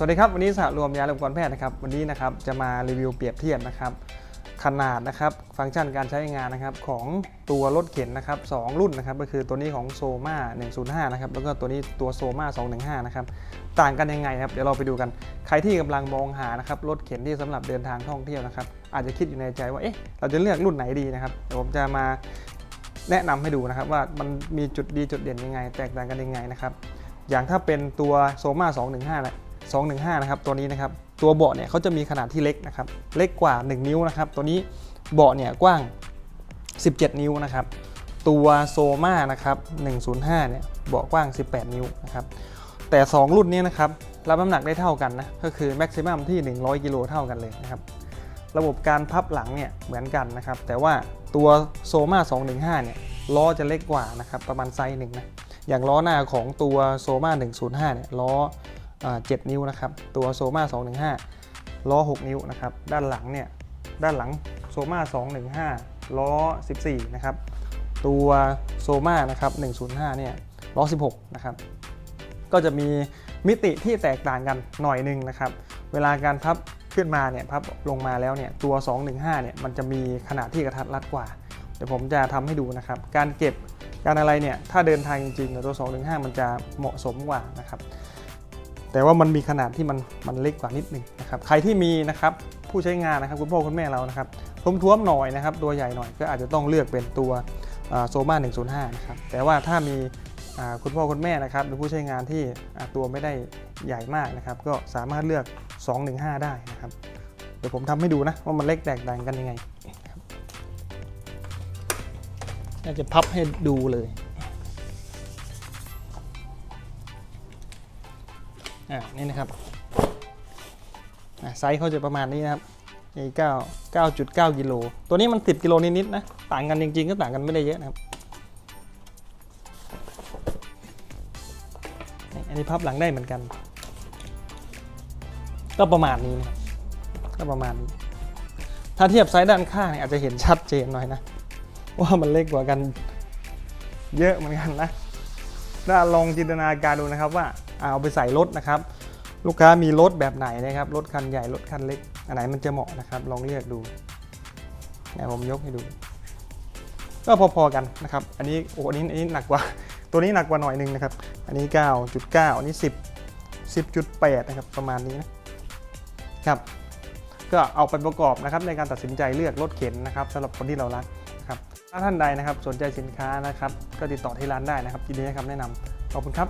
สวัสดีครับวันนี้สหรวมยาและอุปกรณ์แพทย์นะครับวันนี้นะครับจะมารีวิวเปรียบเทียบนะครับขนาดนะครับฟังก์ชันการใช้งานนะครับของตัวรถเข็นนะครับสองรุ่นนะครับก็คือตัวนี้ของโซมา105นะครับแล้วก็ตัวนี้ตัวโซมา215นะครับต่างกันยังไงครับเดี๋ยวเราไปดูกันใครที่กำลังมองหานะครับรถเข็นที่สำหรับเดินทางท่องเที่ยวนะครับอาจจะคิดอยู่ในใจว่าเอ๊ะเราจะเลือกรุ่นไหนดีนะครับเดี๋ยวผมจะมาแนะนำให้ดูนะครับว่ามันมีจุดดีจุดเด่นยังไง แตกต่างกันยังไงนะครับอย่างถ้าเป็นตัวโซมา215นะ 215 นะครับตัวนี้นะครับตัวเบาะเนี่ยเขาจะมีขนาดที่เล็กนะครับเล็กกว่า 1 นิ้วนะครับตัวนี้เบาะเนี่ยกว้าง 17 นิ้วนะครับตัวโซมานะครับ105 เนี่ยเบาะกว้าง 18 นิ้วนะครับแต่ 2 รุ่นนี้นะครับรับน้ำหนักได้เท่ากันนะก็คือแม็กซิมัมที่ 100 กิโลเท่ากันเลยนะครับระบบการพับหลังเนี่ยเหมือนกันนะครับแต่ว่าตัวโซมา215 เนี่ยล้อจะเล็กกว่านะครับประมาณไซส์หนึ่งนะอย่างล้อหน้าของตัวโซมา105 เนี่ยล้อ 7 นิ้วนะครับ ตัวโซมา215 ล้อ 6 นิ้วนะครับ ด้านหลังเนี่ย ด้านหลังโซมา215 ล้อ 14 นะครับ ตัวโซมานะครับ 105 เนี่ย ล้อ 16 นะครับ ก็จะมีมิติที่แตกต่างกันหน่อยหนึงนะครับ เวลาการพับขึ้นมาเนี่ย พับลงมาแล้วเนี่ย ตัว 215 เนี่ย มันจะมีขนาดที่กระทัดรัดกว่า เดี๋ยวผมจะทำให้ดูนะครับ การเก็บการอะไรเนี่ย ถ้าเดินทางจริงๆตัว 215 มันจะเหมาะสมกว่านะครับ แต่ว่ามันมีขนาดที่มันมันเล็กกว่านิดหนึงนะครับใครที่มีนะครับผู้ใช้งานนะครับคุณพ่อคุณแม่เรานะครับท้วมๆหน่อยนะครับตัวใหญ่หน่อยก็อาจจะต้องเลือกเป็นตัวโซมา105นะครับแต่ว่าถ้ามีคุณพ่อคุณแม่นะครับหรือผู้ใช้งานที่ตัวไม่ได้ใหญ่มากนะครับ ก็สามารถเลือก 215 ได้นะครับ เดี๋ยวผมทำให้ดูนะว่ามันเล็กแตกต่างกันยังไงน่าจะพับให้ดูเลย อ่านี่นะครับอ่าไซส์เขาจะประมาณนี้นะครับนี่เก้าเก้าจุดเก้ากิโลตัวนี้มันสิบกิโลนิดๆนะต่างกันจริงๆก็ต่างกันไม่ได้เยอะนะครับอันนี้พับหลังได้เหมือนกัน ก็ประมาณนี้นะครับก็ประมาณนี้ถ้าเทียบไซส์ด้านข้างเนี่ยอาจจะเห็นชัดเจนหน่อยนะ ว่ามันเล็กกว่ากันเยอะเหมือนกันนะถ้าลองจินตนาการดูนะครับว่า เอาไปใส่รถนะครับ ลูกค้ามีรถแบบไหนนะครับรถคันใหญ่รถคันเล็ก อันไหนมันจะเหมาะนะครับ ลองเลือกดูเดี๋ยวผมยกให้ดู ก็พอๆกันนะครับ อันนี้โอ้อันนี้อันนี้หนักกว่า ตัวนี้หนักกว่าหน่อยหนึงนะครับ อันนี้ 9.9 อันนี้ 10 10.8 นะครับประมาณนี้นะครับก็เอาไปประกอบนะครับในการตัดสินใจเลือกรถเข็นนะครับสำหรับคนที่เรารักนะครับถ้าท่านใดนะครับสนใจสินค้านะครับ ก็ติดต่อที่ร้านได้นะครับยินดีให้คำแนะนำขอบคุณครับ